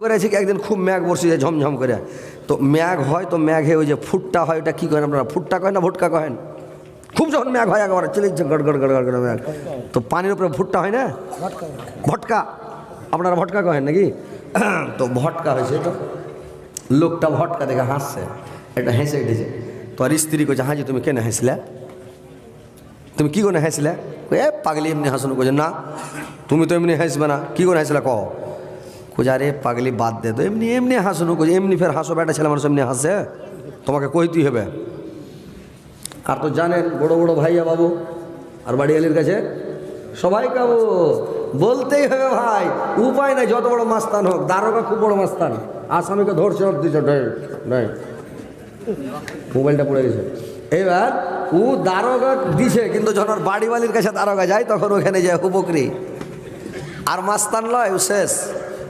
করেছি কি একদিন খুব ম্যাঘ বসে যায় ঝমঝম করে। তো ম্যাঘ হয়, তো ম্যাঘে ওই যে ফুটটা হয়, ওটা কী করেন আপনারা? ফুটটা কহেন না ভুটকা কহেন খুব যখন ম্যাঘ হয় একবার, চলে গড় গড় গড় গড় ম্যাঘ তো পানির উপরে ফুটটা হয় না? ভটকা। আপনারা ভটকা কহেন নাকি? তো ভটকা হয়েছে, তো লোকটা ভটকা দেখে হাসছে। এটা হেসে উঠেছে। তো আর স্ত্রী কইছে, হাজি, তুমি কেন হাসলে? তুমি কি করে হাসলে? এ, পাগলি এমনি হাসুন কইছে। না, তুমি তো এমনি হাসবে না। কি করে হাসলে কহ কোজা রে পাগলি বাদ দে তো, এমনি এমনি হাসুন কোজে এমনি ফের হাসো বেটা ছেলে মানুষ এমনি হাসে তোমাকে কইতেই হবে। আর তো জানেন, বড় বড় ভাইয়া বাবু আর বাড়িয়ালির কাছে সবাই কাবু। বলতেই হবে ভাই, উপায় নাই, যত বড় মাস্তান হোক, দারোগা খুব বড় মাস্তান। আসামিকে ধরছে ওর দিচ্ছে মোবাইলটা পড়ে গেছে। এবার ও দারোগা দিছে, কিন্তু যখন ওর বাড়িওয়ালির কাছে দারোগা যায়, তখন ওখানে যায় উপকরি আর মাস্তান লয়, ও শেষ।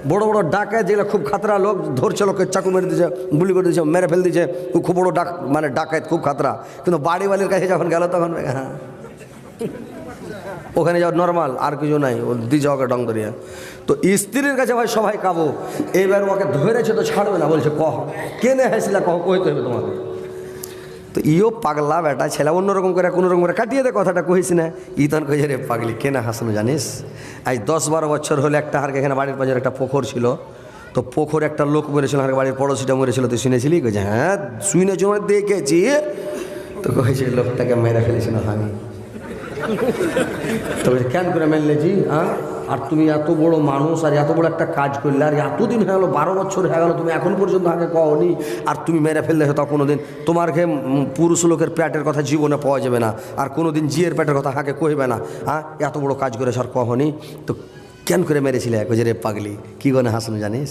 বড় বড় ডাকায় যেগুলো খুব খাতরা লোক, ধরছে লোককে, চাকু মেরে দিছে, গুলি করে দিছে, মেরে ফেল ও খুব বড় ডাক মানে ডাকায় খুব খাতরা। কিন্তু বাড়িওয়ালির কাছে যখন গেল, তখন হ্যাঁ ওখানে যাও নর্মাল আর কিছু নাই। ও দিছে ওকে ডং করিয়া। তো স্ত্রীর কাছে ভাই সবাই কাবো। এবার ওকে ধরেছে তো ছাড়বে না, বলছে, কহ। কেনে হাসিলা, কহ, কইতে হবে তোমাকে। তো ইও পাগলা বেটা, ছেলে অন্যরকম করে, কোনো রকম করে কাটিয়ে দে কথাটা কহিস না। ই তখন কইছে, রে পাগলি কেনা হাসানো জানিস? আজ দশ বারো বছর হলে একটা হারকে এখানে বাড়ির পাশে একটা পোখর ছিল। তো পোখর একটা লোক মরেছিল হারকে বাড়ির পড়োশিটা মরেছিল, তুই শুনেছিলি? কইছে হ্যাঁ শুনেছি মানে দেখেছি। তো কইছে লোকটাকে মেরে ফেলেছিল আমি তো কেন করে মেললেছি হ্যাঁ? আর তুমি এত বড় মানুষ আর এত বড় একটা কাজ করলে আর এতদিন হয়ে গেলো বারো বছর হয়ে গেলো তুমি এখন পর্যন্ত আগে কওনি আর তুমি মেরে ফেললে হয়তো কোনো দিন তোমার ঘে পুরুষ লোকের প্যাটের কথা জীবনে পাওয়া যাবে না আর কোনো দিন জিয়ের প্যাটের কথা হাঁকে কইবে না হ্যাঁ এত বড় কাজ করে আর কহনি তো কেন করে মেরেছিলে কইছে রে পাগলি কি গনে হাসানো জানিস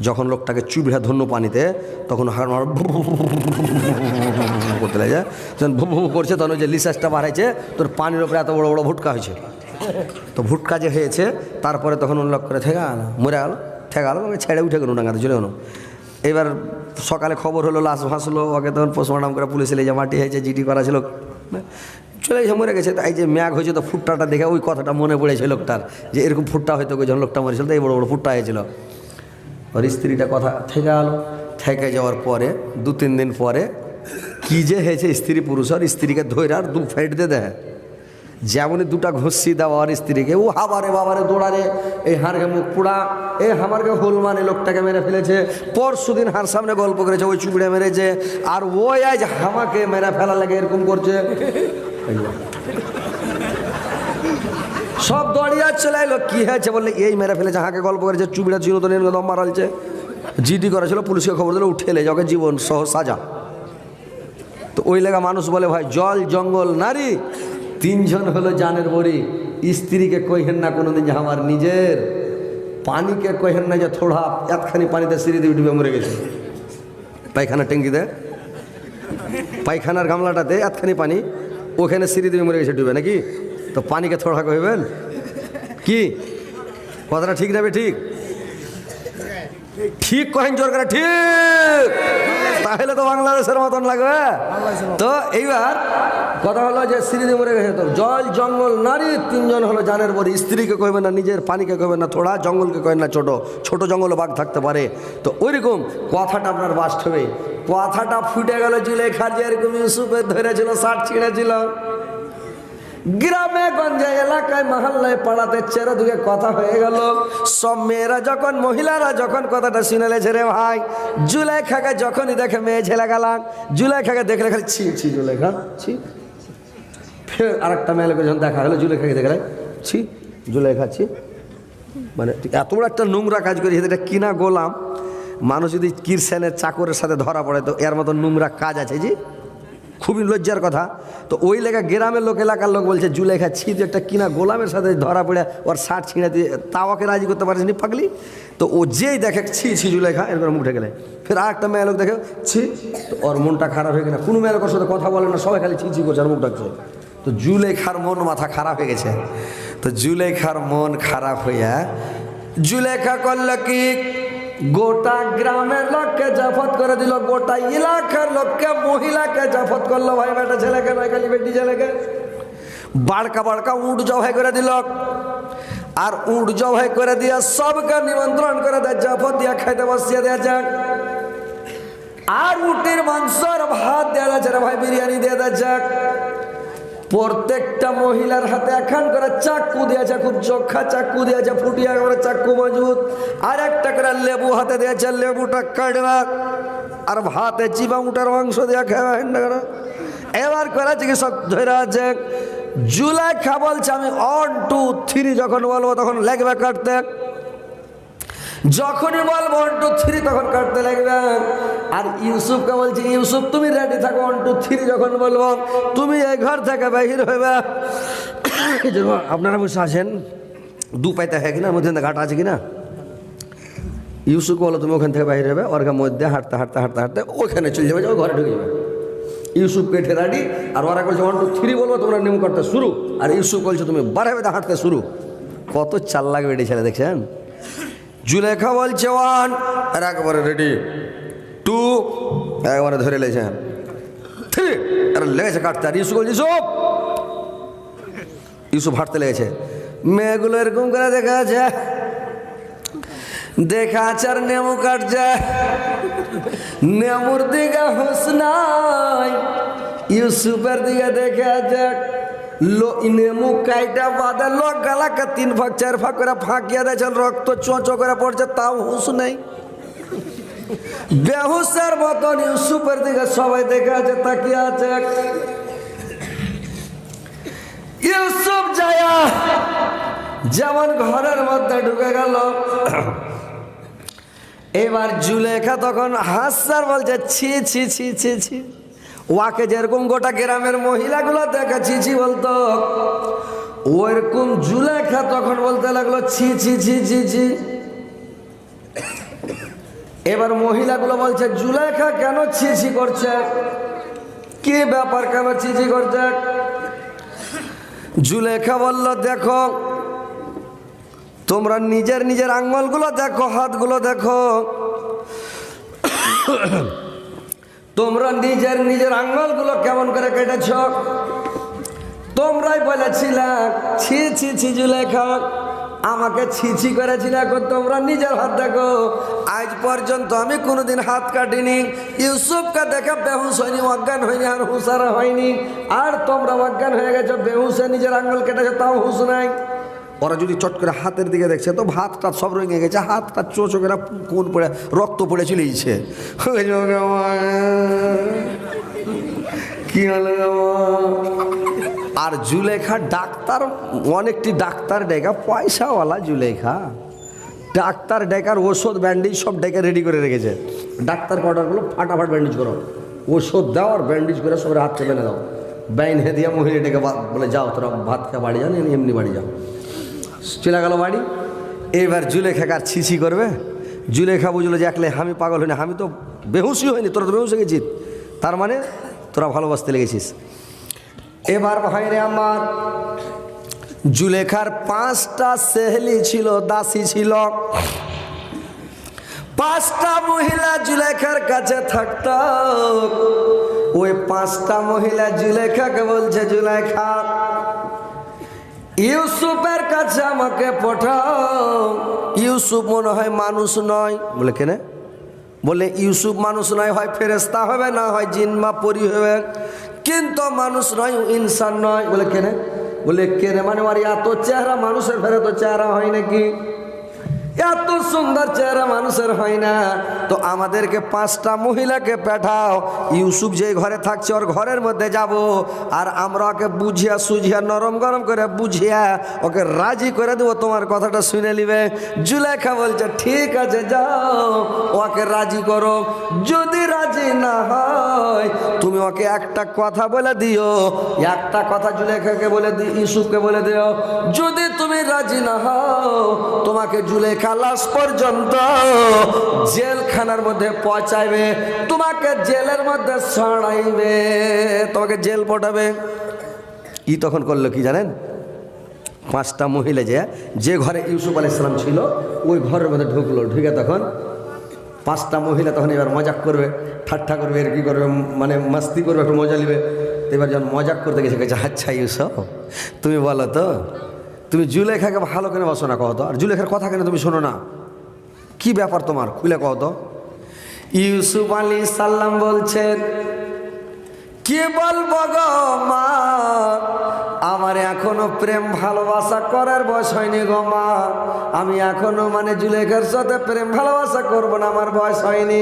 যখন লোকটাকে চুবড়া ধন্য পানিতে তখন হাড় করতে লাগে যখন ভু ভু করছে তখন ওই যে লিসাসটা বাড়াইছে তোর পানির ওপরে এত বড় বড় ভুটকা হয়েছে তো ভুটকা যে হয়েছে, তারপরে তখন উল্লেখ করে ঠেকা না মরে গেল ঠেকালো ওকে ছেড়ে উঠে গেল ডাঙাতে চলে গেল এবার সকালে খবর হলো, লাশ ভাসলো, ওকে তখন পোস্টমর্টম করে পুলিশে লেগে মাটি হয়েছে, জিডি করা ছিল। চলে গেছে, মরে গেছে। তাই যে ম্যাগ হয়েছে, তো ফুটটাটা দেখে ওই কথাটা মনে পড়েছে লোকটার, যে এরকম ফুটটা হয়তো যখন লোকটা মরেছিল, তো এই বড় বড় ফুটটা হয়েছিল। ওর স্ত্রীটা কথা থেকে গেল থেকে যাওয়ার পরে, দু তিন দিন পরে, কি যে হয়েছে স্ত্রী পুরুষ, আর স্ত্রীকে ধরে আর দু ফাইট দিয়ে দেয়। যেমনই দুটা ঘুষি দেওয়া আর স্ত্রীকে, ও হাবারে বাবারে দৌড়ারে এই হারকে মুখ পুড়া এই হামারকে হোল মানে লোকটাকে মেরে ফেলেছে পরশু দিন হার সামনে গল্প করেছে, ওই চুবড়ে মেরেছে, আর ওই আজ হামাকে মেরে ফেলা লাগে এরকম করছে। সব দড়িয়া চলে এলো, কি হয়েছে বললে, এই মেরে ফেলেছে, হাঁকে গল্প করেছে, চুবিড়া চিরতনের দম মারালছে জিডি করেছিল, পুলিশকে খবর দিলে, উঠে এলে ওকে জীবন সহ সাজা তো ওই লেগা মানুষ বলে, ভাই, জল, জঙ্গল, নারী তিনজন হলো জানের বড়ি। স্ত্রীকে কইহেন না কোনোদিন যে আমার নিজের। পানিকে কইহেন না যে থোড়া, এতখানি পানিতে সিঁড়ি দিয়ে ডুবে মরে গেছে। পায়খানা ট্যাঙ্কিতে পায়খানার গামলাটাতে এতখানি পানি। ওখানে সিঁড়ি দিয়ে মরে গেছে ডুবে, নাকি? তো পানিকে থোড়া কইবেন? কি? কথাটা ঠিক নেবে ঠিক? ঠিক কহেন জোর করে, ঠিক! তাহলে তো বাংলাদেশের মতন লাগবে। তো এইবার কথা হলো যে স্ত্রী মরে গেছে তো। জল, জঙ্গল, নারী, তিনজন হলো জানের পরে স্ত্রীকে কইবেন না নিজের, পানিকে কইবেন না থোড়া, জঙ্গলকে কইবেন না ছোট। ছোট জঙ্গলে বাঘ থাকতে পারে। তো ওইরকম কথাটা আপনার বাস্তবে কথাটা ফুটে গেল জুলেখার যে এরকম ইউসুফের ধরেছিল, ষাট ছিঁড়েছিল। গ্রামে, গঞ্জে, এলাকায়, মহল্লায় পাড়াতে চারদিকে কথা হয়ে গেল। সব মেয়েরা যখন, মহিলারা যখন কথাটা শুনে লেছে রে ভাই জুলেখাকে যখনই দেখে মেয়ে ছেলে গেলাম, জুলাই জুলেখাকে দেখলে খালি ছি ছি জুলেখা ছি। আরেকটা মেয়ে লোকের যখন দেখা হলো জুলেখাকে দেখলে ছি, জুলেখা, ছি। মানে এত বড় একটা নোংরা কাজ করি এটা কিনা গোলাম, মানুষ যদি কিরসেনের চাকরের সাথে ধরা পড়ে, তো এর মতো নোংরা কাজ আছে, জি? খুবই লজ্জার কথা। তো ওই লেখা গ্রামের লোক, এলাকার লোক বলছে, জুলেখা, ছি, তুই একটা কিনা গোলামের সাথে ধরা পড়ে, ওর শার্ট ছিঁড়ে দিয়ে তাওয়াকে রাজি করতে পারিস নি, পাগলি? তো ও যেই দেখে, ছি ছি, জুলেখা এরকম মুখ ঢেকে দেয় ফের আর একটা মেয়ে লোক দেখে, ছি, তো ওর মনটা খারাপ হয়ে গেলে কোনো মেয়ের লোকের সাথে কথা বলে না, সবাই খালি ছি ছি করছে আর মুখ ডাকছে তো জুলেখার মন মাথা খারাপ হয়ে গেছে। তো জুলেখার মন খারাপ হইয়া জুলেখা করল কি? গোটা গ্রামের লোককে জাফত করে দিল। গোটা এলাকার লোককে, মহিলাকে জাফত করল। ভাই বেটা ছেলেকে নয়, খালি বেটি ছেলেকে। বাড়কা বাড়কা উঠ জবাই করে দিল। আর উঠ জবাই করে দিয়া সবকে নিমন্ত্রণ করে দেয়। জাফর দিয়া খাইতে বসিয়ে দেওয়া যাক। আর উটের মাংসর ভাত দেওয়া যাচ্ছে ভাই, বিরিয়ানি দিয়ে দেওয়া যাক। প্রত্যেকটা মহিলার হাতে এখান করে চাক্কু দিয়েছে খুব চোখা চাক্কু দিয়েছে ফুটিয়া করে চাক্কু মজবুত। আর একটা করে লেবু হাতে দিয়েছে লেবুটা কাটবা। আর ভাতে চিবা উটার মাংস দেওয়া খাওয়া করে। এবার করেছে কি সব ধরে আছে, জুলাই খা বলছে আমি অন টু থ্রি যখন বলব, তখন লাগবে কাটতে। যখনই বলব ওয়ান টু থ্রি তখন কাটতে লাগবে। আর ইউসুফকে বলছি, ইউসুফ, তুমি রেডি থাকো ওয়ান টু থ্রি যখন বলব, তুমি এই ঘর থেকে বাহির হইবে। আপনারা বসে আছেন? দু পাইতে হয় কিনা? মধ্যে ঘাট আছে কিনা? ইউসুফ বলো তুমি ওখান থেকে বাইরে হবে ওর মধ্যে হাঁটতে হাঁটতে হাঁটতে হাঁটতে ওখানে চলে যাবে যাও ঘরে ঢুকে যাবে। ইউসুফ পেটে রাডি, আর ওরা বলছে ওয়ান টু থ্রি বলব, তোমরা নিয়ম করতে শুরু। আর ইউসুফ বলছে, তুমি বারো হাঁটতে শুরু। কত চাল লাগবে এটি ছেলে, দেখছেন? জুলেখা বলছে, ওয়ান। আর একবারে রেডি টু একবারে ধরে লেছে থ্রি আর লেগেছে কাটতে। আর ইউসুফ বলছে, ইউসুফ! ইউসুফ হাঁটতে লেগেছে। মেয়েগুলো এরকম করে দেখা আছে। দেখা আছে আর নেমু কাটছে। নেমুর দিকে হুস নাই। ইউসুফের দিকে দেখে আছে। তিন ভাগ, চার ভাগ করে ফাঁকিয়ে দিয়েছে রক্ত চোঁচো করে পড়ছে, তাও হুস নেই। বেহুসের মতন ইউসুফের দিকে সবাই দেখে আছে, তাকিয়ে আছে। ইউসুফ যায়া, যেমন ঘরের মধ্যে ঢুকে গেল। এবার জুলেখা তখন হাসার বলছে, ছি ছি ছি ছি ছি। ওয়াকে যেরকম গোটা গ্রামের মহিলাগুলো দেখে ছি, বলতো। ওরকম জুলেখা তখন বলতে লাগল, ছি ছি ছি ছি ছি। এবার মহিলাগুলো বলছে, জুলেখা কেন ছি ছি করছে? কি ব্যাপার কেন ছি ছি করছে? জুলেখা বলল, দেখো, তোমরা নিজের নিজের আঙ্গলগুলো দেখো, হাতগুলো দেখো। তোমরা নিজের নিজের আঙ্গলগুলো কেমন করে কেটেছ? তোমরাই বলেছিলে, ছি ছি ছি জুলেখা আমাকে ছি ছি করেছিলে এখন তোমরা নিজের হাত দেখো। আজ পর্যন্ত আমি কোনোদিন হাত কাটিনি। ইউসুফকে দেখে বেহুশ হয়নি, অজ্ঞান হয়নি, আর হুঁসারা হয়নি। আর তোমরা অজ্ঞান হয়ে গেছো, বেহুশে নিজের আঙ্গুল কেটেছো, তাও হুঁশ নাই। ওরা যদি চট করে হাতের দিকে দেখছে, তো হাতটা সব রঙে গেছে, হাতটা চোচো করে কোন পড়ে, রক্ত পড়ে হলো আর জুলেখা ডাক্তার, অনেকটি ডাক্তার ডেকা, পয়সাওয়ালা জুলেখা। ডাক্তার ডেকার ওষুধ ব্যান্ডেজ সব ডেকে রেডি করে রেখেছে। ডাক্তার অর্ডার ফাটাফাট ব্যান্ডেজ করো। ওষুধ দাও আর ব্যান্ডেজ করে সবাই হাত চেপে দাও বাইন হে দিয়া মহিলা ডেকে বা- বলে, যাও, তোরা ভাত খেয়ে বাড়ি যাও না এমনি বাড়ি যাও। চলে গেল বাড়ি। এবার জুলেখা কার ছিছি করবে? জুলেখা বুঝলো যে একলে আমি পাগল হইনি আমি তো বেহুসি হয়নি তোরা তো বেহুসে গেছিস তার মানে তোরা ভালোবাসতে লেগেছিস। এবার ভাই রে আমার, জুলেখার পাঁচটা সেহলি ছিল, দাসী ছিল। পাঁচটা মহিলা জুলেখার কাছে থাকত। ওই পাঁচটা মহিলা জুলেখাকে বলছে, জুলেখা ইউসুফের কাছে আমাকে পাঠাও। ইউসুফ মনে হয় মানুষ নয়। বলে কেনে? বলে ইউসুফ মানুষ নয়, হয় ফেরেস্তা হবে না, হয় জিনমা পরি হবে। কিন্তু মানুষ নয় ইনসান নয়। বলে কেনে? বলে কেনে মানে আমার এত চেহারা, মানুষের ফেরে তো চেহারা হয় নাকি? এত সুন্দর চেহারা মানুষের হয় না। তো আমাদেরকে পাঁচটা মহিলাকে পাঠাও। ইউসুফ যে ঘরে থাকছে, ওর ঘরের মধ্যে যাব। আর আমরা ওকে বুঝিয়া সুঝিয়া, নরম গরম করে বুঝিয়া ওকে রাজি করে দেবো। তোমার কথাটা শুনে নিবে। জুলেখা বলছে, ঠিক আছে, যাও, ওকে রাজি করো। যদি রাজি না হয়, তুমি ওকে একটা কথা বলে দিও। একটা কথা জুলেখাকে বলে দিও ইউসুফকে বলে দিও। যদি তুমি রাজি না হও, তোমাকে জুলেখা লাশ পর্যন্ত জেলখানার মধ্যে পচাইবে, তোমাকে জেলের মধ্যে ছড়াইবে, তোমাকে জেল পটাবে। ই তখন করল কি জানেন? পাঁচটা মহিলা যে যে ঘরে ইউসুফ আলাইহিস ইসলাম ছিল, ওই ঘরের মধ্যে ঢুকলো। ঢুকে তখন পাঁচটা মহিলা তখন এবার মজাক করবে, ঠাট্টা করবে আর কি করবে মানে মাস্তি করবে, একটু মজা নেবে। এবার যখন মজাক করতে গেছে গেছে আচ্ছা ইউসুফ, তুমি বলো তো তুমি জুলেখাকে ভালো কেন বসো না কহতো আর জুলেখার কথা কেন তুমি শোনো না? কি ব্যাপার তোমার? খুলে কহতো ইউসুফ আলী সাল্লাম বলছেন, কি বলব গো মা? আমার এখনও প্রেম ভালোবাসা করার বয়স হয়নি গো মা। আমি এখনও মানে জুলেখার সাথে প্রেম ভালোবাসা করব না, আমার বয়স হয়নি।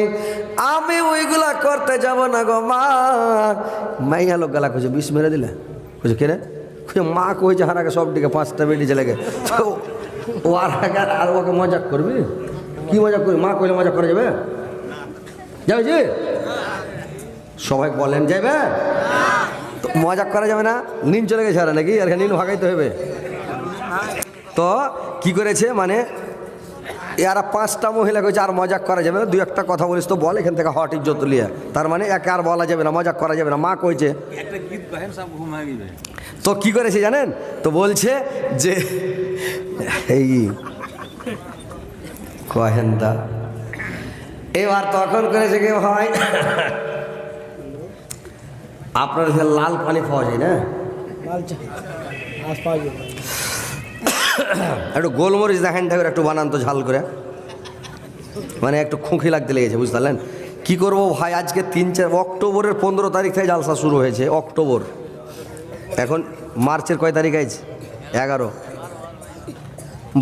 আমি ওইগুলা করতে যাব না গো মা। মাইয়া লোক গেলা খুঁজে, বিষ মেরে দিলে। খুঁজে কেনে মা কইছে হারাকে সব দিকে পাঁচটা বেটি গে তো ও আর আর- ওকে মজাক করবি? কি মজাক করবি? মা কইলে মজা করা যাবে? যাবে জি সবাই বলেন যাবে মজা করা যাবে না? নিন চলে গেছে আর নাকি? আর নিন ভাগাইতে হবে। তো কি করেছে? মানে এরা পাঁচটা মহিলা করেছে আর মজাক করা যাবে না। দুই একটা কথা বলিস তো বল, এখান থেকে হট ইজ্জত লিয়ে তার মানে একে আর বলা যাবে না, মজাক করা যাবে না। মা কইছে তো কি করেছে জানেন? তো বলছে যে এই কহেনদা এবার তখন করেছে কি ভাই? আপনার লাল পানি পাওয়া যায় না? একটু গোলমরিচ দেখেন ঠাকুর একটু বানান তো ঝাল করে। মানে একটু খুঁখি লাগতে লেগেছে বুঝতে পারলেন? কী করব ভাই? আজকে তিন চার, অক্টোবরের পনেরো তারিখ থেকে জালসা শুরু হয়েছে, অক্টোবর। এখন মার্চের কয় তারিখ আছে এগারো।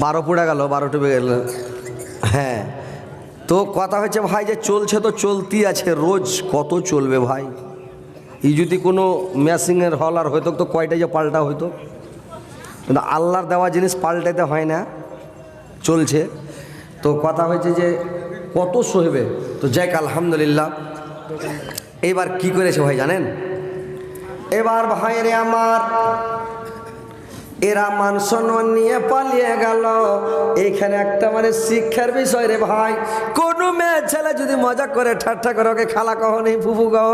বারো পুড়ে গেল, বারো টুবে গেল। হ্যাঁ। তো কথা হচ্ছে ভাই যে চলছে তো চলতি আছে, রোজ কত চলবে ভাই? এই যদি কোনো মেশিনের হল আর হয়তো তো কয়টা যে পাল্টা হইতো কিন্তু আল্লাহর দেওয়া জিনিস পাল্টাতে হয় না, চলছে। তো কথা হয়েছে যে কত সহেবে তো যাক, আলহামদুলিল্লাহ। এবার কি করেছে ভাই জানেন? এবার ভাইরে আমার, এরা মান সম্মান নিয়ে পালিয়ে গেল। এইখানে একটা মানে শিক্ষার বিষয় রে ভাই। কোনো মেয়ে ছেলে যদি মজা করে ঠাট্টা করে, ওকে খালা কহ নেই, ফুফু কহ,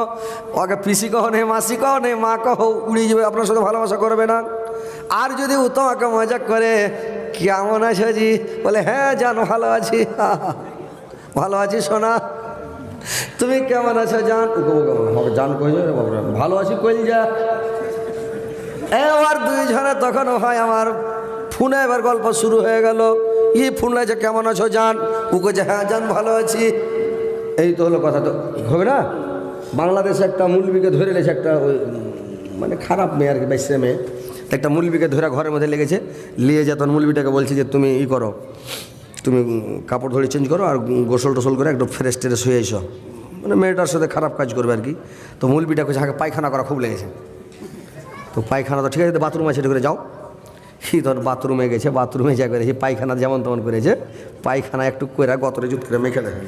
ওকে পিসি কহ নেই, মাসি কহ নেই, মা কহ উড়িয়ে যাবে, আপনার সাথে ভালোবাসা করবে না। আর যদি ও তোমাকে মজা করে, কেমন আছো জি? বলে হ্যাঁ জান, ভালো আছি। ভালো আছি, সোনা। তুমি কেমন আছো, জান? জান কই রে ভালো আছি কইল যা এবার দুইজনে তখন হয় আমার ফোনে এবার গল্প শুরু হয়ে গেল। ই ফোন লাগছে, কেমন আছো, জান? উকে যে হ্যাঁ জান, ভালো আছি। এই তো হলো কথা তো, হবে না? বাংলাদেশে একটা মুলবিকে ধরে লেছে একটা ওই মানে খারাপ মেয়ে আর কি বেশি মেয়ে। একটা মুলবিকে ধরে ঘরের মধ্যে লেগেছে। নিয়ে যে তখন মুলবিটাকে বলছে যে, তুমি ই করো। তুমি কাপড় ধরে চেঞ্জ করো আর গোসল টোসল করে একটু ফ্রেশ ট্রেশ হয়ে এসো। মানে মেয়েটার সাথে খারাপ কাজ করবে আর কি। তো মুলবিটা কইছে হাঁকে পায়খানা করা খুব লেগেছে। তো পায়খানা তো ঠিক আছে বাথরুম আছে করে যাও। সে ধর বাথরুমে গেছে বাথরুমে যা করেছে, পায়খানা যেমন তেমন করেছে। পায়খানা একটু করে গতরে জুত করে মেখে দেখে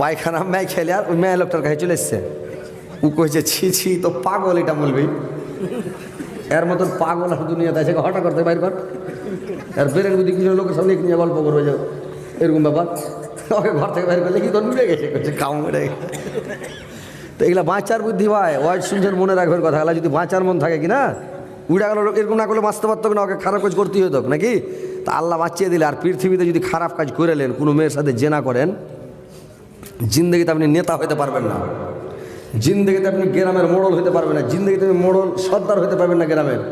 পায়খানা মেয়ে খেলে আর ওই মেয়ে লোকটার কাছে চলে এসছে। ও কইছে, ছি ছি, তো পাগল এটা বলবি। এর মতন পাগল আর দুনিয়াতে আছে। হঠাৎ করতে বাইর কর। আর বেরের বুদ্ধি কিছু লোকের সামনে নিয়ে গল্প করবে যে, এরকম ব্যাপার। ওকে ঘর থেকে বাইর করলে কি তোর মিলে গেছে? কাম মেরে গেছে। তো এগুলা বাঁচার বুদ্ধি ভাই। ওয়াইড শুনছেন মনে রাখবেন কথা। এগুলা যদি বাঁচার মন থাকে কি না? উড়া গেল এরকম না করলে বাঁচতে পারতো না? ওকে খারাপ কাজ করতেই হতো নাকি? তা আল্লাহ বাঁচিয়ে দিলে। আর পৃথিবীতে যদি খারাপ কাজ করে নেন, কোনো মেয়ের সাথে জেনা করেন, জিন্দগিতে আপনি নেতা হতে পারবেন না। জিন্দগিতে আপনি গ্রামের মোড়ল হতে পারবেন না, জিন্দগিতে আপনি মোড়ল, সর্দার হতে পারবেন না গ্রামের।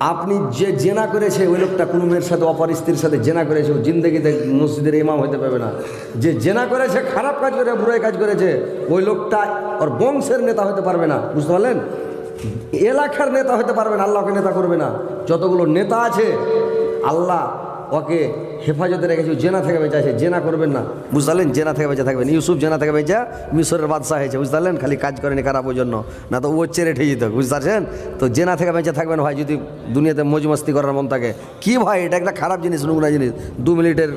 আপনি যে জেনা করেছে, ওই লোকটা কোনো মেয়ের সাথে, অপর স্ত্রীর সাথে জেনা করেছে, ও জিন্দগিতে মসজিদের ইমাম হতে পারবে না। যে জেনা করেছে, খারাপ কাজ করে, বুড়াই কাজ করেছে, ওই লোকটা ওর বংশের নেতা হতে পারবে না, বুঝতে পারলেন? এলাকার নেতা হতে পারবে না, আল্লাহকে নেতা করবে না। যতগুলো নেতা আছে, আল্লাহ ওকে হেফাজতে রেখেছে জেনা থেকে বেঁচে আছে জেনা করবেন না। বুঝতে পারলেন? জেনা থেকে বেঁচে থাকবেন। ইউসুফ জেনা থেকে বেঁচে মিশরের বাদশাহ হয়েছে বুঝতে পারলেন? খালি কাজ করেনি খারাপ ওই জন্য। না তো ও চেরে ঠে যেত বুঝতে পারছেন? তো জেনা থেকে বেঁচে থাকবেন ভাই যদি দুনিয়াতে মজ মস্তি করার মন থাকে। কি ভাই এটা একটা খারাপ জিনিস নোংরা জিনিস। দু মিনিটের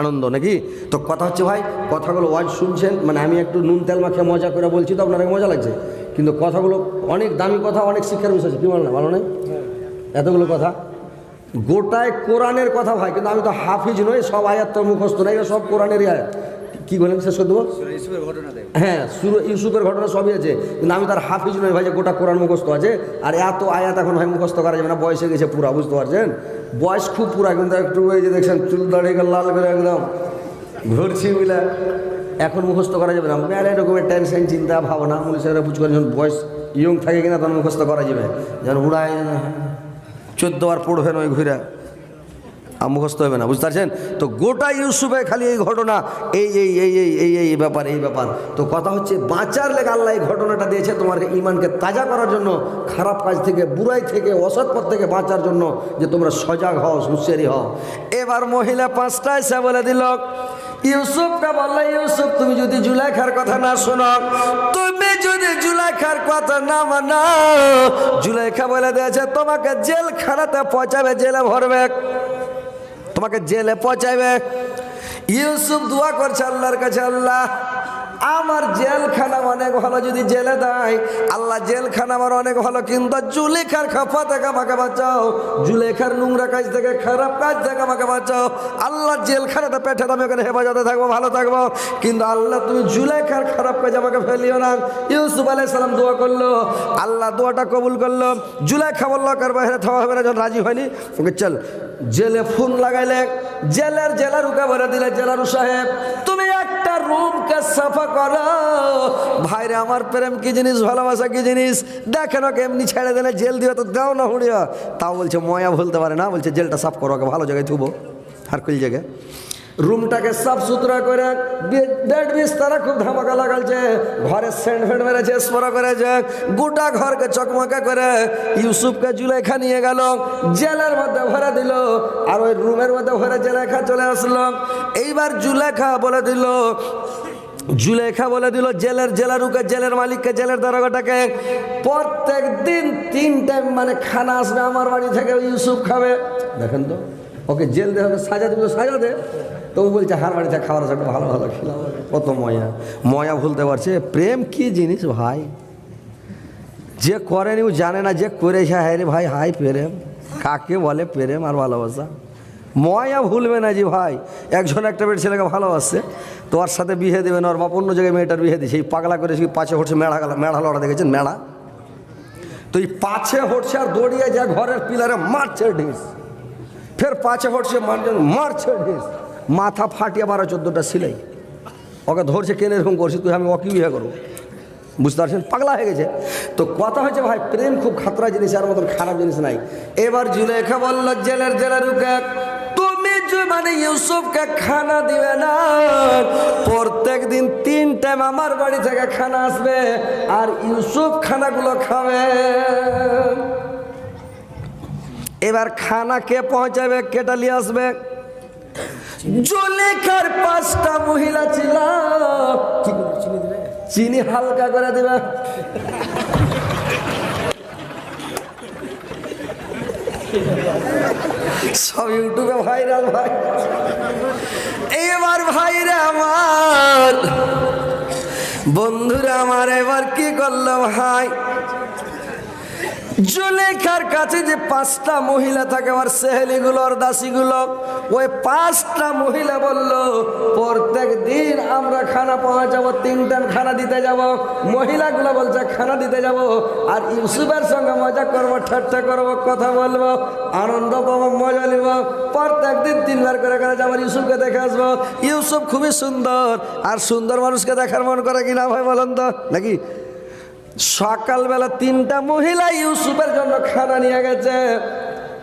আনন্দ নাকি? তো কথা হচ্ছে ভাই কথাগুলো ওয়াজ শুনছেন মানে আমি একটু নুন তেল মাখিয়ে মজা করে বলছি তো আপনার মজা লাগছে। কিন্তু কথাগুলো অনেক দামি কথা অনেক শিক্ষার বিষয় আছে। কি বল না ভালো নয় এতগুলো কথা। গোটায় কোরআনের কথা ভাই কিন্তু আমি তো হাফিজ নই সব আয়াত তো মুখস্থ নাই সব কোরআনেরই আয়াত। কি বলেন শেষ করে দেবো ঘটনা হ্যাঁ সুর ইউসুফের ঘটনা সবই আছে কিন্তু আমি তার হাফিজ নই ভাই যে গোটা কোরআন মুখস্থ আছে আর এত আয়াত এখন ভাই মুখস্থ করা যাবে না বয়সে গেছে পুরা বুঝতে পারছেন? বয়স খুব পুরা কিন্তু একটু ওই যে দেখছেন চুল দাঁড়িয়ে গেল লাল করে একদম ঘুরছি বুঝলে? এখন মুখস্থ করা যাবে না মেয়ের এরকমের টেনশন চিন্তা ভাবনা পুলিশেরা বুঝ করে যখন বয়স ইয়ং থাকে কিনা তখন মুখস্থ করা যাবে। যেন উড়ায় চোদ্দ বার পড়বেন ওই ঘুরে। আর মুখস্থ হবে না, বুঝতে পারছেন? তো গোটা ইউসুফে খালি এই ঘটনা, এই এই এই এই এই এই ব্যাপার এই ব্যাপার। তো কথা হচ্ছে, বাঁচার লেগে আল্লাহ এই ঘটনাটা দিয়েছে তোমার ইমানকে তাজা করার জন্য, খারাপ কাজ থেকে, বুড়াই থেকে, অসৎ পথ থেকে বাঁচার জন্য যে তোমরা সজাগ হও, হুঁশিয়ারি হও। এবার মহিলা পাঁচটা এসে বলে দিল ইউসুফকে বললে, ইউসুফ, তুমি যদি জুলাইখার কথা না শোনো, তুমি যদি জুলাইখার কথা না মানো, জুলাইখা বলে দিয়েছে, তোমাকে জেলখানাতে পৌঁছাবে জেলে ভরবে। তোমাকে জেলে পৌঁছাবে ইউসুফ দোয়া করছে আল্লাহর কাছে, আল্লাহ আমার জেলখানা অনেক ভালো যদি জেলে দেয়। আল্লাহ জেলখানা আমার অনেক ভালো, কিন্তু জুলেখার খাফা থেকে আমাকে বাঁচাও। জুলেখার নোংরা কাজ থেকে, খারাপ কাজ থেকে আমাকে বাঁচাও। আল্লাহ জেলখানাটা পেটে আমি ওখানে হেফাজতে থাকব, ভালো থাকব। কিন্তু আল্লাহ তুমি জুলেখার খারাপ কাজ আমাকে ফেলিও না। ইউসুফ আলাইহিস সালাম দোয়া করল। আল্লাহ দোয়াটা কবুল করল। জুলেখা বলল কার বাইরে থাকা হবে না, যখন রাজি হয়নি। ওকে, চল, জেলে ফোন লাগাইলে, জেলের জেলার উকে ভরে দিলে জেলারু সাহেব, তুমি রুমকে সাফা করো। ভাইরে, আমার প্রেম কি জিনিস, ভালোবাসা কি জিনিস? দেখেন ওকে এমনি ছেড়ে দিলে জেল দিও তো দাও না হুড়িয়া তাও বলছে, ময়া ভুলতে পারে না, বলছে, জেলটা সাফ করো, ওকে ভালো জায়গায় থুবো। হারকুল জায়গায় রুমটাকে সাফ সুতরা করে বেড বিস্তারা খুব ধামাকা লাগালছে। ঘরে সেন্ট ফেন্ট মেরেছে, স্পরা করেছে, গোটা ঘরকে চকমকা করে ইউসুফকে জুলেখা নিয়ে গেল, জেলের মধ্যে ভরে দিল, আর ওই রুমের মধ্যে ভরে জেলেখা চলে আসলো। এইবার জুলেখা বলে দিল জুলেখা বলে দিল, জেলের জেলারুকে, জেলের মালিককে, জেলের দারোগাটাকে, প্রত্যেক দিন তিন টাইম মানে খানা আসবে আমার বাড়ি থেকে ইউসুফ খাবে। দেখেন তো, ওকে জেল দেওয়া হবে, সাজা দেবে, সাজা দে। তো ও বলছে, হার বাড়িতে খাবার আছে ভালো ভালো খেলাম কত ময়া। ময়া ভুলতে পারছে, প্রেম কি জিনিস ভাই? যে করেনি ও জানে না, যে করেছে, হায় রে ভাই হাই প্রেম। কাকে বলে প্রেম আর ভালোবাসা? ময়া ভুলবে না যে ভাই। একজন একটা বেট ছেলেকে ভালোবাসছে, তো সাথে বিয়ে দেবে না, ওর বাপ অন্য জায়গায় মেয়েটার বিয়ে দিয়েছে। এই পাগলা করে সেই পাঁচে হচ্ছে মেড়া গেল মেড়া লড়া দেখেছেন? মেড়া তো এই পাছে হচ্ছে আর দৌড়িয়ে যায় ঘরের পিলারে মারছে ঢিস। ফের পাছে হচ্ছে মারছে মারছে ঢিস। মাথা ফাটিয়ে বারো চোদ্দোটা সিলাই। ওকে ধরছে, কেন এরকম করছি তুই আমি ওকে বিয়ে করব। বুঝতে পারছেন? পাগলা হয়ে গেছে। তো কথা হয়েছে, ভাই, প্রেম খুব খাতরা জিনিস, আর মতন খারাপ জিনিস নাই। এবার জুলেখা বলল, জেলের জেলের তুমি মানে ইউসুফকে খানা দিবে না। প্রত্যেক দিন তিন টাইম আমার বাড়ি থেকে খানা আসবে, আর ইউসুফ খানাগুলো খাবে। এবার খানা কে পৌঁছাবে, কেটা নিয়ে আসবে? জলেখার পাঁচটা মহিলা ছিল। চিনি হালকা করে দিবে। সব ইউটিউবে ভাইরাল ভাই। এবার ভাইরা আমার। বন্ধুরা আমার এবার কি করল ভাই? জুলেখার কাছে যে পাঁচটা মহিলা থাকে, আমার সেহেলিগুলো আর দাসীগুলো ওই পাঁচটা মহিলা বলল, প্রত্যেক দিন আমরা খানা পাওয়া যাব তিন টাইম খানা দিতে যাব। মহিলাগুলো বলছে, খানা দিতে যাব। আর ইউসুফের সঙ্গে মজা করব, ঠাট্টা করব, কথা বলব, আনন্দ পাবো, মজা নিব। প্রত্যেক দিন তিনবার করে করে যাব ইউসুফকে দেখে আসব। ইউসুফ খুবই সুন্দর। আর সুন্দর মানুষকে দেখার মন করে কিনা ভাই বলেন তো? নাকি? সকালবেলা তিনটা মহিলা ইউসুফের জন্য খানা নিয়ে গেছে।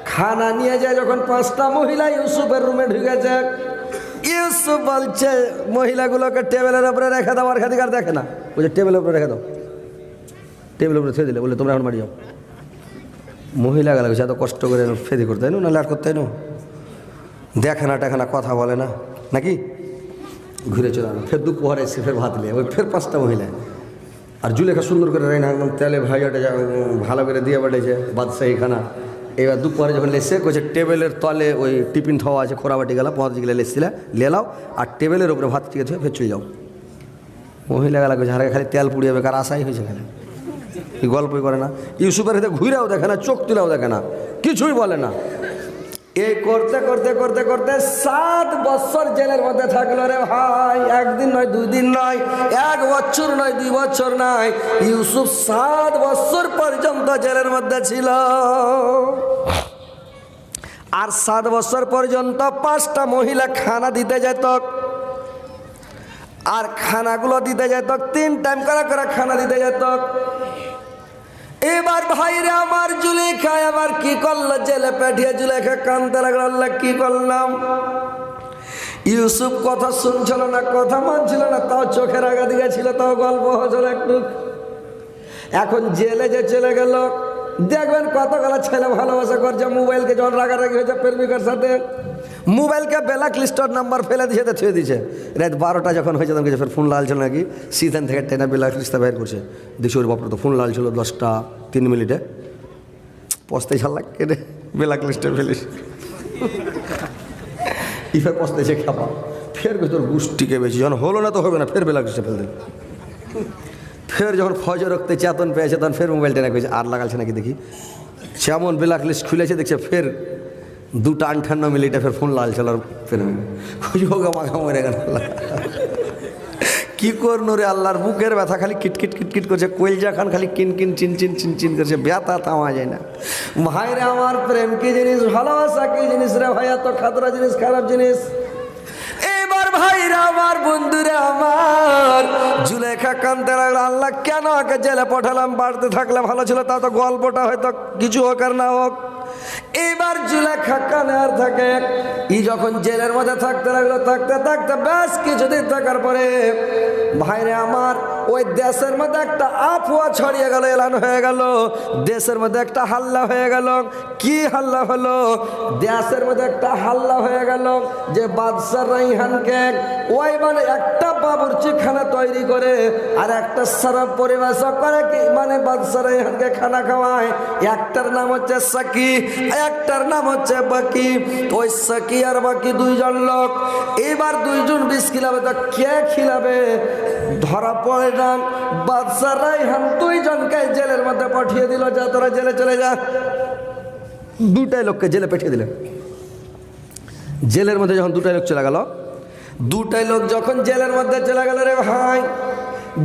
খানা নিয়ে যায় যখন পাঁচটা মহিলা ইউসুফের রুমে ঢুকেছে। ইউসুফ বলছে, মহিলাগুলোকে টেবিলের উপরে রেখে দাও আর খাদিকার দেখে না। বলছে, টেবিলের উপরে রেখে দাও। টেবিলের উপরে থুয়ে দিলে। বলে তোমরা এখন বাড়ি যাও। মহিলা গেলে এত কষ্ট করে ফেদি করতে না ল্যাট করতে হয় না? দেখে না, টেখে না, কথা বলে না। নাকি? ঘুরে চলে ফের দুপুরে এসে ফের ভাত নিয়ে, ওই ফের পাঁচটা মহিলা। আর জুলেখা সুন্দর করে রাইনা একদম তেলে ভাজাটা ভালো করে দিয়ে বাটেছে বাদশাহী খানা এবার দুপুরে যখন লেসে কইছে, টেবিলের তলে ওই টিফিন থাওয়া আছে, খোরাবাটি গেলা পাঁচ গেলে লেসছিলে লেলাও আর টেবিলের উপরে ভাত ঠিক আছে, ফের চলে যাও। মহিলা গেলা কইছে খালি তেল পুড়িয়ে বেকার আশাই হয়েছে খালি। গল্পই করে না। ইউসুফের হাতে ঘুরেও দেখে না, চোখ তুলেও দেখে না, কিছুই বলে না। এই করতে করতে করতে করতে সাত বছর জেলের মধ্যে থাকল রে ভাই। একদিন নয় দুই দিন নয়, এক বছর নয়, দুই বছর নয়, ইউসুফ সাত বছর পর্যন্ত জেলের মধ্যে ছিল। আর সাত বছর পর্যন্ত পাঁচটা মহিলা খানা দিতে যেত। আর খানাগুলো দিতে যেত, তিন টাইম করে করে খানা দিতে যেত। এবার ভাইরে আমার জুলেখা আবার কি করল? জেলে পাঠিয়ে জুলেখা কানতে লাগল, আল্লাহ কি করলাম? ইউসুফ কথা শুনছিল না, কথা মানছিল না, তাও চোখের আগা দিকে ছিল তাও গল্প হচ্ছিল একটু। এখন জেলে যে চলে গেল, দেখবেন কতগুলো ছেলে ভালোবাসা করছে, মোবাইলকে যখন রাগারাগি হয়েছে, প্রেমিকার সাথে। মোবাইলকে ব্ল্যাক লিস্টর নাম্বার ফেলে দিয়েছে তো ছুঁয়ে দিয়েছে। রাত বারোটা যখন হয়েছে, তখন কিছু ফোন লাল ছিল নাকি? সিজন থেকে টেনে ব্ল্যাক লিস্টটা বের করছে। দেখছি ওর বাপরে তো ফোন লাল ছিল, দশটা তিন মিনিটে। পস্তাই ছাড় রে, ব্ল্যাক লিস্টে ফেলিস। ইফের পস্তাইছে খাপা। ফের তোর গুষ্টিকে বেশি, যখন হলো না তো হবে না, ফের ব্ল্যাক লিস্টে ফেল দিল। ফের যখন ফজর রক্তে চেতন পেয়েছে, তখন ফের মোবাইল টেনে আর লাগালছে নাকি দেখি? যেমন ব্ল্যাক লিস্ট খুলেছে, দেখছে ফের দুটো আটান্ন মিনিটে ফের ফোন লাল ছিল আর ফের খুঁজ হোক মাখা মরে গেল। কি করনো রে আল্লাহর বুকের ব্যথা, খালি কিটকিট কিটকিট করছে কইলজা খান খালি কিন কিন চিন চিন চিন চিন করছে, ব্যথা থামা যায় না। ভাই রে আমার প্রেম, কি জিনিস ভালোবাসা, কি জিনিস রে ভাই এত খাতরা জিনিস, খারাপ জিনিস? এবার ভাইরা আমার বন্ধুরে আমার, জুলেখা কান্দতে লাগল, আল্লাহ কেন ওকে জেলে পাঠালাম, বাড়তে থাকলে ভালো ছিল, তা তো গল্পটা হয়তো কিছু হোক আর না হোক। এবার জুলেখা কানে আর থাকে। ই যখন জেলের মধ্যে থাকতে লাগল, থাকতে থাকতে বেশ কিছুদিন থাকার পরে ভাইরে আমার ওই দেশের মধ্যে একটা আফওয়া ছড়িয়ে গেল, এলান হয়ে গেল। দেশের মধ্যে একটা হাল্লা হয়ে গেল। কি হাল্লা হলো? দেশের মধ্যে একটা হাল্লা হয়ে গেল যে বাদশাহ রাইহানকে ওই মানে একটা বাবুর্চি খানা তৈরি করে আর একটা সারাপ পরিবেশক করে কি? মানে বাদশাহ রাইহানকে খানা খাওয়ায়। একটার নাম হচ্ছে সাকি একটার নাম হচ্ছে বাকি, ওই সাকি আর বাকি দুইজন লোক। এবার দুইজন বিষ খিলাবে, তো কে খিলাবে? ধরা পড়ে যান বাদশাহ রাইহান দুইজনকে জেলের মধ্যে পাঠিয়ে দিল, যা তোরা জেলে চলে যা। দুটাই লোককে জেলে পাঠিয়ে দিলেন। জেলের মধ্যে যখন দুটাই লোক চলে গেল, দুটাই লোক যখন জেলের মধ্যে চলে গেল রে ভাই,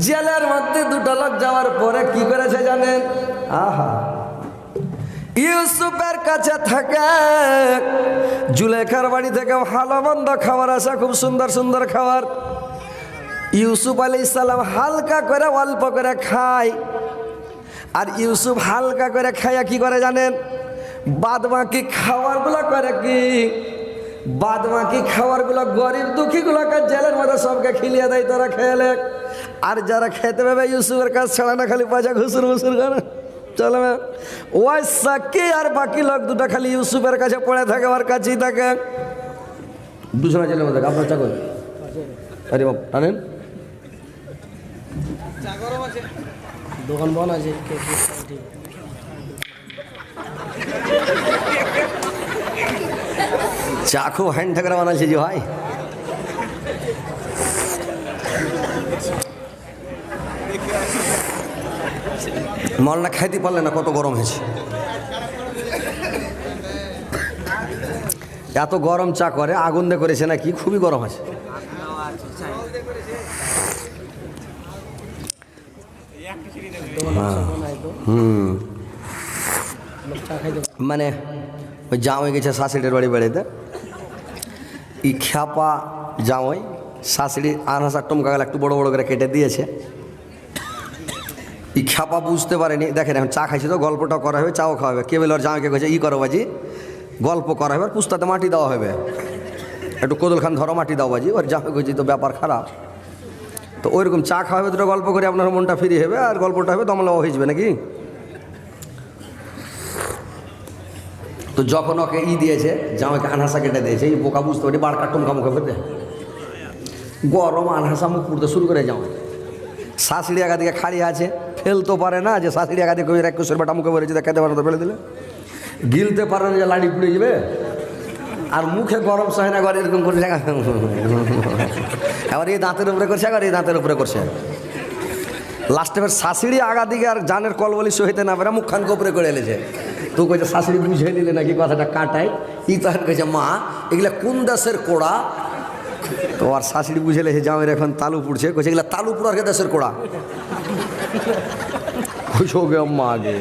জেলের মধ্যে দুটো লোক যাওয়ার পরে কি করেছে জানেন? আহা ইউসুফের কাছে থাকে। জুলেখার বাড়ি থেকে ভালো মন্দ খাবার আসে, খুব সুন্দর সুন্দর খাবার। ইউসুফ আলী ইসালাম হালকা করে অল্প করে খায়। আর ইউসুফ হালকা করে খাইয়া কি করে জানেন? বাদ বাকি খাবারগুলো করে কি? বাদ বাকি খাবারগুলো গরিব দুঃখীগুলোকে জেলের মধ্যে সবকে খিলিয়ে দেয়, তারা খেলে আর যারা খেতে পাবে ইউসুফের কাজ ছাড়া না, খালি পয়সা ঘুসুর ঘুসুর করে। চলে ম্যাম। ওই সাকি আর বাকি লোক দুটো খালি ইউসুফের কাছে পড়ে থাকে ওর কাছেই থাকে। দুশো জেলের মধ্যে আপনার চাকর? আরে বাবু টানেন দোকান বন আছে কে কে ঠিক চা খুব হ্যান্ড ঠাকরা বানাচ্ছে যে ভাই। মলনা খাইতে পারলে না কত গরম হয়েছে। এত গরম চা করে, আগুন দিয়ে করেছে নাকি? খুবই গরম আছে। হুম। চা খাইতে মানে ওই জামাই গেছে শাশুড়ির বাড়ি বেড়াইতে। ই খ্যাপা জামাই, শাশুড়ি আনাসা টমকা একটু বড় বড় করে কেটে দিয়েছে। ই খ্যাপা বুঝতে পারেনি। দেখেন এখন চা খাইছে তো গল্পটা করা হবে, চাও খাওয়া হবে। কে বলে ওর জামাইকে কয়েছে ই করো বাজি, গল্প করা হবে, আর পুস্তাতে মাটি দেওয়া হবে। একটু কোদল খান, ধরো মাটি দাও বাজি। ওর জামাই কইছি তো ব্যাপার খারাপ। তো ওইরকম চা খাওয়া হবে, দুটো গল্প করে আপনার মনটা ফ্রি হবে, আর গল্পটা হবে দমলা হয়ে যাবে নাকি? তো যখন ওকে ই দিয়েছে, জামাইকে আনহাসা কেটে দিয়েছে, এই বোকা বুঝতে পারি বাড়কা টুমকা মুখে ফেলতে গরম আনহাসা মুখ পুড়তে শুরু করে যাও শাশুড়ি একা দিকে খাড়ি আছে ফেলতে পারে না যে শাশুড়ি একা দিকে এক কুশের বেটা মুখে বেড়েছে খেতে পারে ফেলে দিলে। গিলতে পারে না যে লাড়ি পুড়ে যাবে। আর মুখে গরম সহে না করে এরকম করে এবার এই দাঁতের উপরে করছে, আবার এই দাঁতের উপরে করছে। লাস্টে এবার শাশুড়ি আগা দিকে আর জানের কলবলি সহিতে না পেরে, মুখখানকে উপরে করে এলেছে তো কইছে, শাশুড়ি বুঝে নিলে নাকি কথাটা কাটায়? ই তখন কইছে, মা, এগুলা কোন দেশের কোড়া? তো আর শাশুড়ি বুঝে লেছে জামের এখন তালু পুড়ছে। কইছে, এগুলা তালু পুড়ার কে দেশের কোড়া? খুশ হো গে আম্মা আগে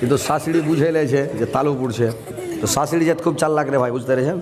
কিন্তু শাশুড়ি বুঝে লেছে যে তালু পুড়ছে তো শাশুড়ি জাত খুব চাল লাগে রে ভাই বুঝতে পেরেছেন